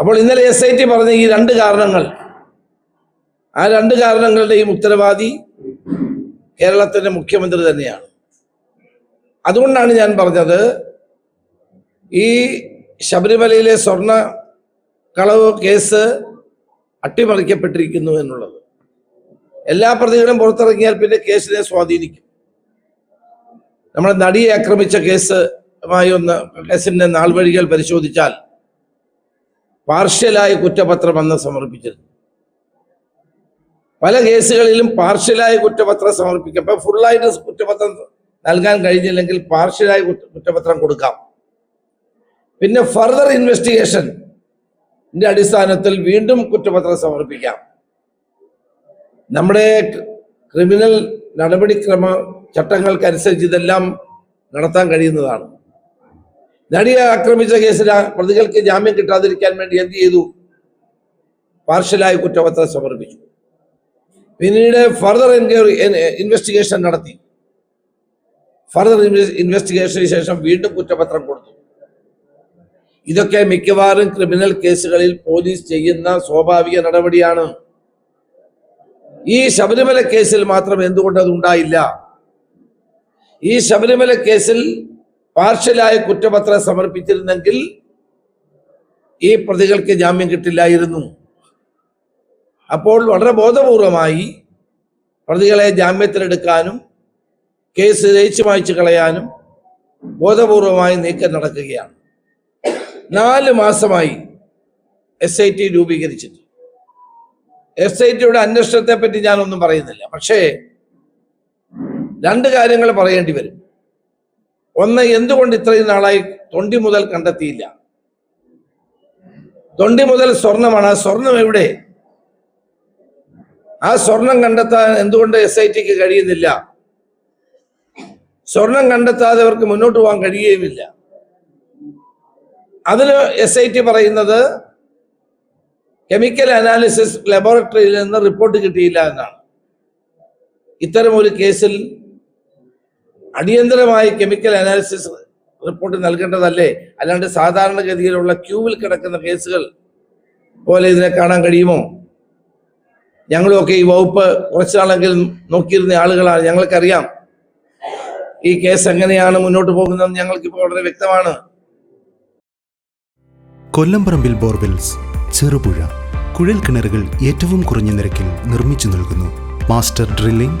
അപ്പോൾ ഇന്നലെ S I T പറഞ്ഞ ഈ രണ്ട് കാരണങ്ങൾ ആ രണ്ട് കാരണങ്ങളുടെയും ഉത്തരവാദി കേരളത്തിന്റെ മുഖ്യമന്ത്രി തന്നെയാണ്. അതുകൊണ്ടാണ് ഞാൻ പറഞ്ഞത് ഈ ശബരിമലയിലെ സ്വർണ കളവ് കേസ് അട്ടിമറിക്കപ്പെട്ടിരിക്കുന്നു എന്നുള്ളത്. എല്ലാ പ്രതികളും പുറത്തിറങ്ങിയാൽ പിന്നെ കേസിനെ സ്വാധീനിക്കും. നമ്മുടെ നടിയെ ആക്രമിച്ച കേസുമായി ഒന്ന് കേസിന്റെ നാൾവഴികൾ പരിശോധിച്ചാൽ പാർഷ്യലായ കുറ്റപത്രം അന്ന് സമർപ്പിച്ചത് പല കേസുകളിലും പാർഷ്യലായ കുറ്റപത്രം സമർപ്പിക്കാം. ഇപ്പം ഫുള്ളായിട്ട് കുറ്റപത്രം നൽകാൻ കഴിഞ്ഞില്ലെങ്കിൽ പാർഷ്യലായ കുറ്റപത്രം കൊടുക്കാം. പിന്നെ ഫർദർ ഇൻവെസ്റ്റിഗേഷൻ അടിസ്ഥാനത്തിൽ വീണ്ടും കുറ്റപത്രം സമർപ്പിക്കാം. നമ്മുടെ ക്രിമിനൽ നടപടിക്രമ ചട്ടങ്ങൾക്കനുസരിച്ച് ഇതെല്ലാം നടത്താൻ കഴിയുന്നതാണ്. നടിയെ ആക്രമിച്ച കേസിൽ പ്രതികൾക്ക് ജാമ്യം കിട്ടാതിരിക്കാൻ വേണ്ടി എന്ത് ചെയ്തു? പാർഷ്യലായ കുറ്റപത്രം സമർപ്പിച്ചു. പിന്നീട് ഫർദർ എൻക്വയറി ഇൻവെസ്റ്റിഗേഷൻ നടത്തി. ഫർദർ ഇൻവെസ്റ്റിഗേഷന് ശേഷം വീണ്ടും കുറ്റപത്രം കൊടുത്തു. ഇതൊക്കെ മിക്കവാറും ക്രിമിനൽ കേസുകളിൽ പോലീസ് ചെയ്യുന്ന സ്വാഭാവിക നടപടിയാണ്. ഈ ശബരിമല കേസിൽ മാത്രം എന്തുകൊണ്ട് ഉണ്ടായില്ല? ഈ ശബരിമല കേസിൽ പാർഷ്യലായ കുറ്റപത്രം സമർപ്പിച്ചിരുന്നെങ്കിൽ ഈ പ്രതികൾക്ക് ജാമ്യം കിട്ടില്ലായിരുന്നു. അപ്പോൾ വളരെ ബോധപൂർവമായി പ്രതികളെ ജാമ്യത്തിലെടുക്കാനും കേസ് ജയിച്ചു വായിച്ചു കളയാനും ബോധപൂർവമായി നീക്കം നടക്കുകയാണ്. നാല് മാസമായി എസ് ഐ ടി രൂപീകരിച്ചിട്ട്. എസ് ഐ ടിയുടെ അന്വേഷണത്തെ പറ്റി ഞാനൊന്നും പറയുന്നില്ല. പക്ഷേ രണ്ട് കാര്യങ്ങൾ പറയേണ്ടി വരും. ഒന്ന് എന്തുകൊണ്ട് ഇത്രയും നാളായി തൊണ്ടി മുതൽ കണ്ടെത്തിയില്ല? തൊണ്ടി മുതൽ സ്വർണമാണ്. ആ സ്വർണം എവിടെ? ആ സ്വർണം കണ്ടെത്താൻ എന്തുകൊണ്ട് എസ് ഐ ടിക്ക് കഴിയുന്നില്ല? സ്വർണം കണ്ടെത്താതെ അവർക്ക് മുന്നോട്ട് പോകാൻ കഴിയുകയുമില്ല. അതിന് എസ് ഐ ടി പറയുന്നത് കെമിക്കൽ അനാലിസിസ് ലബോറട്ടറിയിൽ നിന്ന് റിപ്പോർട്ട് കിട്ടിയില്ല എന്നാണ്. ഇത്തരം ഒരു കേസിൽ അടിയന്തരമായി കെമിക്കൽ അനാലിസിസ് റിപ്പോർട്ട് നൽകേണ്ടതല്ലേ? അല്ലാണ്ട് സാധാരണഗതിയിലുള്ള ക്യൂവിൽ കിടക്കുന്ന കേസുകൾ പോലെ ഇതിനെ കാണാൻ കഴിയുമോ? ഞങ്ങളുമൊക്കെ ഈ വകുപ്പ് കുറച്ചാളെങ്കിലും നോക്കിയിരുന്ന ആളുകളാണ്. ഞങ്ങൾക്കറിയാം ഈ കേസ് എങ്ങനെയാണ് മുന്നോട്ട് പോകുന്നത് ഞങ്ങൾക്കിപ്പോൾ വളരെ വ്യക്തമാണ്. കൊല്ലംപറമ്പിൽ ബോർവെൽസ് ചെറുപുഴ കുഴൽ കിണറുകൾ ഏറ്റവും കുറഞ്ഞ നിരക്കിൽ നിർമ്മിച്ചു നൽകുന്നു. Master drilling